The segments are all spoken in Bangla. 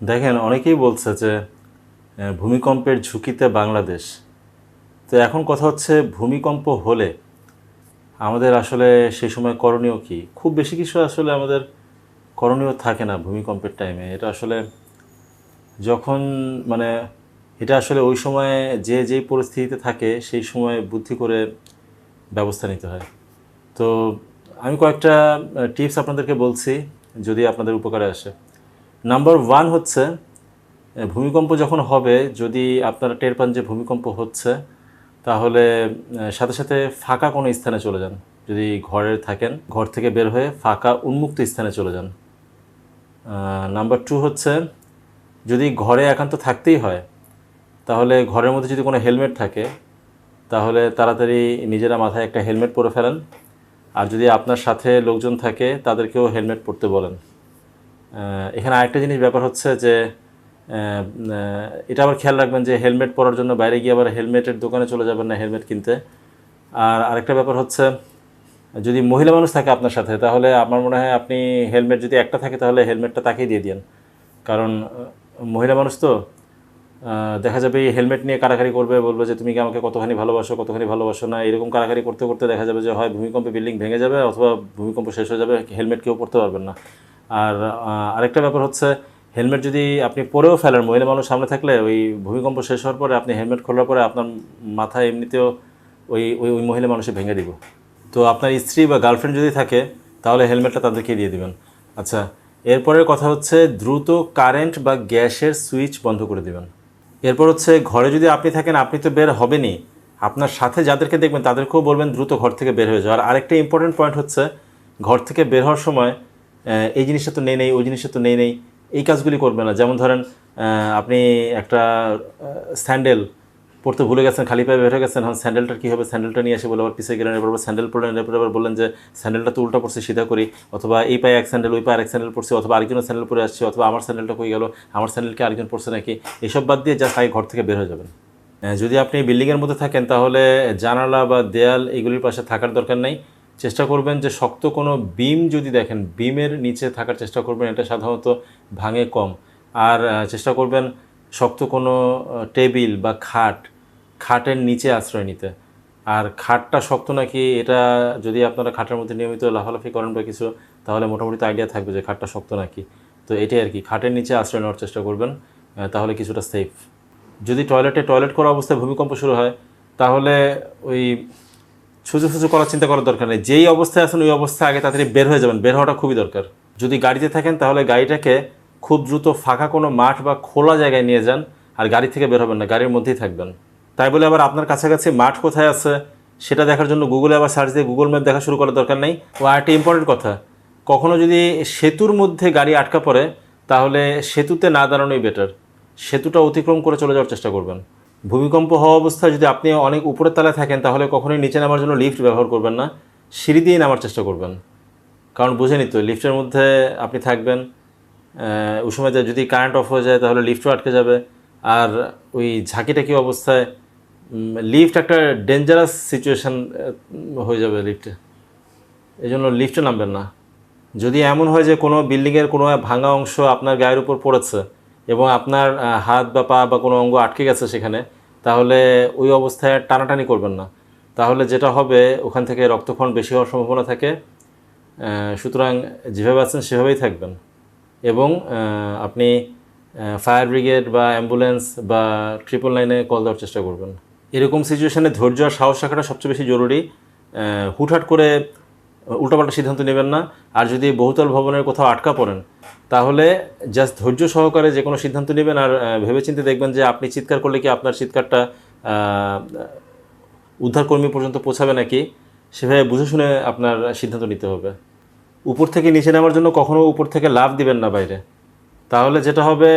দেখেন, অনেকেই বলছে যে ভূমিকম্পের ঝুঁকিতে বাংলাদেশ। তো এখন কথা হচ্ছে, ভূমিকম্প হলে আমাদের আসলে সেই সময় করণীয় কি? খুব বেশি কিছু আসলে আমাদের করণীয় থাকে না ভূমিকম্পের টাইমে এটা আসলে যখন মানে এটা আসলে ওই সময়ে যে যেই পরিস্থিতিতে থাকে, সেই সময় বুদ্ধি করে ব্যবস্থা নিতে হয়। তো আমি কয়েকটা টিপস আপনাদেরকে বলছি, যদি আপনাদের উপকারে আসে। নাম্বার ওয়ান হচ্ছে ভূমিকম্প যখন হবে, যদি আপনারা টের পান যে ভূমিকম্প হচ্ছে, তাহলে সাথে সাথে ফাঁকা কোনো স্থানে চলে যান। যদি ঘরে থাকেন, ঘর থেকে বের হয়ে ফাঁকা উন্মুক্ত স্থানে চলে যান। নাম্বার টু হচ্ছে, যদি ঘরে একান্ত থাকতেই হয়, তাহলে ঘরের মধ্যে যদি কোনো হেলমেট থাকে, তাহলে তাড়াতাড়ি নিজেরা মাথায় একটা হেলমেট পরে ফেলেন। আর যদি আপনার সাথে লোকজন থাকে, তাদেরকেও হেলমেট পরতে বলেন। এখানে আরেকটা জিনিস ব্যাপার হচ্ছে যে এটা আবার খেয়াল রাখবেন যে হেলমেট পরার জন্য বাইরে গিয়ে আবার হেলমেটের দোকানে চলে যাবেন না হেলমেট কিনতে। আর আরেকটা ব্যাপার হচ্ছে, যদি মহিলা মানুষ থাকে আপনার সাথে, তাহলে আমার মনে হয় আপনি হেলমেট যদি একটা থাকে, তাহলে হেলমেটটা তাকেই দিয়ে দিন কারণ মহিলা মানুষ তো দেখা যাবে এই হেলমেট নিয়ে কারাকারি করবে, বলবে যে তুমি কি আমাকে কতখানি ভালোবাসো কতখানি ভালোবাসো না, এরকম কারাকারি করতে করতে দেখা যাবে যে হয় ভূমিকম্পে বিল্ডিং ভেঙে যাবে, অথবা ভূমিকম্প শেষ হয়ে যাবে, হেলমেট কেউ পরতে পারবেন না। আর আরেকটা ব্যাপার হচ্ছে, হেলমেট যদি আপনি পরেও ফেলেন, মহিলা মানুষ সামনে থাকলে ওই ভূমিকম্প শেষ হওয়ার পরে আপনি হেলমেট খোলার পরে আপনার মাথায় এমনিতেও ওই ওই ওই মহিলা মানুষে ভেঙে দিব। তো আপনার স্ত্রী বা গার্লফ্রেন্ড যদি থাকে, তাহলে হেলমেটটা তাদেরকে দিয়ে দিবেন। আচ্ছা এরপরের কথা হচ্ছে, দ্রুত কারেন্ট বা গ্যাসের সুইচ বন্ধ করে দিবেন। এরপর হচ্ছে, ঘরে যদি আপনি থাকেন, আপনি তো বের হবেনই। আপনার সাথে যাদেরকে দেখবেন, তাদেরকেও বলবেন, দ্রুত ঘর থেকে বের হয়ে যাওয়ার আরেকটা ইম্পর্টেন্ট পয়েন্ট হচ্ছে, ঘর থেকে বের হওয়ার সময় এই জিনিসটা তো নেই নেই, ওই জিনিসটা তো নেই নেই। এই কাজগুলি করবে না। যেমন ধরেন আপনি একটা স্যান্ডেল পড়তে ভুলে গেছেন, খালি পায়ে বের হয়ে গেছেন, এখন স্যান্ডেলটা কী হবে? স্যান্ডেলটা নিয়ে এসে বলে আবার পিছিয়ে গেলেন, এরপর স্যান্ডেল পরলেন এরপর আবার বললেন যে, স্যান্ডেলটা তো উল্টা পড়ছে, সিধা করি। অথবা, এই পায়ে এক স্যান্ডেল, ওই পায়ে আরেক স্যান্ডেল পড়ছে। অথবা, আরেকজনের স্যান্ডেল পরে আসছে। অথবা, আমার স্যান্ডেলটা কই গেল? আমার স্যান্ডেলকে আরেকজন পড়ছে নাকি? এসব বাদ দিয়ে যা আগে ঘর থেকে বের হয়ে যাবেন। যদি আপনি বিল্ডিংয়ের মধ্যে থাকেন, তাহলে জানালা বা দেয়াল এগুলির পাশে থাকার দরকার নেই। চেষ্টা করবেন যে শক্ত কোনো বিম যদি দেখেন, বিমের নিচে থাকার চেষ্টা করবেন, এটা সাধারণত ভাঙে কম। আর চেষ্টা করবেন শক্ত কোনো টেবিল বা খাট, খাটের নিচে আশ্রয় নিতে। আর খাটটা শক্ত নাকি, এটা যদি আপনারা খাটের মধ্যে নিয়মিত লাফালাফি করেন বা কিছু, তাহলে মোটামুটি আইডিয়া থাকবে যে খাটটা শক্ত নাকি। তো এটাই আর কি, খাটের নিচে আশ্রয় নেওয়ার চেষ্টা করবেন তাহলে কিছুটা সেফ যদি টয়লেটে টয়লেট করা অবস্থায় ভূমিকম্প শুরু হয়, তাহলে ওই সুজু সুজু করার চিন্তা করার দরকার নেই। যেই অবস্থায় আছেন, ওই অবস্থায় আগে তাড়াতাড়ি বের হয়ে যাবেন। বের হওয়াটা খুবই দরকার। যদি গাড়িতে থাকেন, তাহলে গাড়িটাকে খুব দ্রুত ফাঁকা কোনো মাঠ বা খোলা জায়গায় নিয়ে যান আর গাড়ি থেকে বের হবেন না, গাড়ির মধ্যেই থাকবেন। তাই বলে আবার আপনার কাছাকাছি মাঠ কোথায় আছে, সেটা দেখার জন্য গুগলে আবার সার্চ দিয়ে গুগল ম্যাপ দেখা শুরু করার দরকার নেই। ও আরেকটা ইম্পর্টেন্ট কথা কখনও যদি সেতুর মধ্যে গাড়ি আটকা পড়ে, তাহলে সেতুতে না দাঁড়ানোই বেটার সেতুটা অতিক্রম করে চলে যাওয়ার চেষ্টা করবেন। ভূমিকম্প হওয়া অবস্থায় যদি আপনি অনেক উপরের তলায় থাকেন, তাহলে কখনোই নিচে নামার জন্য লিফট ব্যবহার করবেন না। সিঁড়ি দিয়ে নামার চেষ্টা করবেন। কারণ বুঝেনি তো লিফটের মধ্যে আপনি থাকবেন ওই সময় যদি কারেন্ট অফ হয়ে যায়, তাহলে লিফটও আটকে যাবে। আর ওই ঝাঁকিটাকি অবস্থায়? লিফট একটা ডেঞ্জারাস সিচুয়েশান হয়ে যাবে লিফটে এই জন্য লিফটে নামবেন না। যদি এমন হয় যে কোনো বিল্ডিংয়ের কোনো ভাঙা অংশ আপনার গায়ের উপর পড়েছে এবং আপনার হাত বা পা বা কোনো অঙ্গ আটকে গেছে সেখানে, তাহলে ওই অবস্থায় টানাটানি করবেন না। তাহলে যেটা হবে, ওখান থেকে রক্তক্ষরণ বেশি হওয়ার সম্ভাবনা থাকে। সুতরাং যেভাবে আছেন সেভাবেই থাকবেন। এবং আপনি ফায়ার ব্রিগেড বা অ্যাম্বুলেন্স বা ট্রিপল লাইনে কল দেওয়ার চেষ্টা করবেন। এরকম সিচুয়েশানে ধৈর্য আর সাহস রাখাটা সবচেয়ে বেশি জরুরি। হুটহাট করে উল্টাপাল্টা সিদ্ধান্ত নেবেন না। আর যদি বহুতল ভবনের কোথাও আটকা পড়েন, তাহলে জাস্ট ধৈর্য সহকারে যে কোনো সিদ্ধান্ত নেবেন আর ভেবেচিন্তে দেখবেন যে আপনি চিৎকার করলে কি আপনার চিৎকারটা উদ্ধারকর্মী পর্যন্ত পৌঁছাবে নাকি? সেভাবে বুঝে শুনে আপনার সিদ্ধান্ত নিতে হবে। উপর থেকে নিচে নামার জন্য কখনো উপর থেকে লাভ দিবেন না বাইরে। তাহলে যেটা হবে,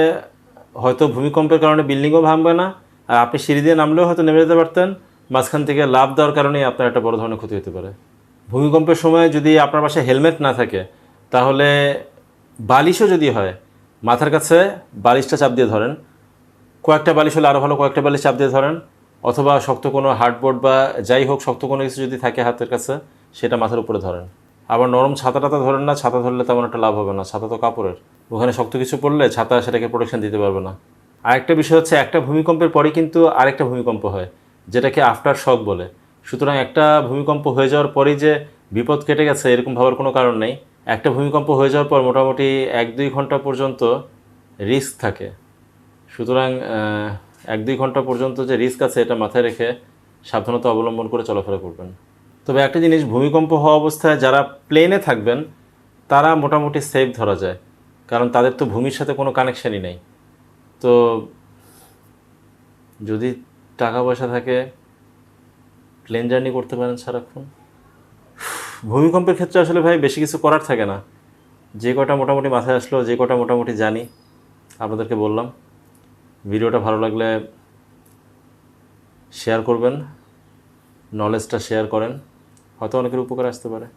হয়তো ভূমিকম্পের কারণে বিল্ডিংও ভাঙবে না, আর আপনি সিঁড়ি দিয়ে নামলেও হয়তো নেমে যেতে পারতেন। মাঝখান থেকে লাভ দেওয়ার কারণেই আপনার একটা বড় ধরনের ক্ষতি হতে পারে। ভূমিকম্পের সময় যদি আপনার পাশে হেলমেট না থাকে, তাহলে বালিশও যদি হয়, মাথার কাছে বালিশটা চাপ দিয়ে ধরেন, কয়েকটা বালিশ হলে আরও ভালো কয়েকটা বালিশ চাপ দিয়ে ধরেন, অথবা শক্ত কোনো হার্ডবোর্ড বা যাই হোক শক্ত কোনো কিছু যদি থাকে হাতের কাছে, সেটা মাথার উপরে ধরেন। আবার নরম ছাতা টাতা ধরেন না, ছাতা ধরলে তেমন একটা লাভ হবে না, ছাতা তো কাপড়ের। ওখানে শক্ত কিছু পড়লে ছাতা সেটাকে প্রোটেকশন দিতে পারবে না। আরেকটা বিষয় হচ্ছে, একটা ভূমিকম্পের পরই কিন্তু আরেকটা ভূমিকম্প হয়, যেটাকে আফটার শক বলে। সুতরাং একটা ভূমিকম্প হয়ে যাওয়ার পরেই যে বিপদ কেটে গেছে, এরকম ভাবার কোনো কারণ নেই। একটা ভূমিকম্প হয়ে যাওয়ার পর মোটামুটি এক দুই ঘণ্টা পর্যন্ত রিস্ক থাকে। সুতরাং এক দুই ঘণ্টা পর্যন্ত যে রিস্ক আছে এটা মাথায় রেখে সাবধানতা অবলম্বন করে চলাফেরা করবেন। তবে একটা জিনিস, ভূমিকম্প হওয়া অবস্থায় যারা প্লেনে থাকবেন, তারা মোটামুটি সেফ ধরা যায়। কারণ তাদের তো ভূমির সাথে কোনো কানেকশানই নেই। তো যদি টাকা পয়সা থাকে প্লেন জার্নি করতে পারেন সারাক্ষণ। ভূমিকম্পের ক্ষেত্রে আসলে ভাই বেশি কিছু করার থাকে না। যে কটা মোটামুটি মাথায় আসলো, যে কটা মোটামুটি জানি, আপনাদেরকে বললাম। ভিডিওটা ভালো লাগলে শেয়ার করবেন নলেজটা শেয়ার করেন। হয়তো অনেকের উপকার আসতে পারে।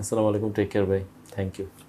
আসসালামু আলাইকুম টেক কেয়ার ভাই থ্যাংক ইউ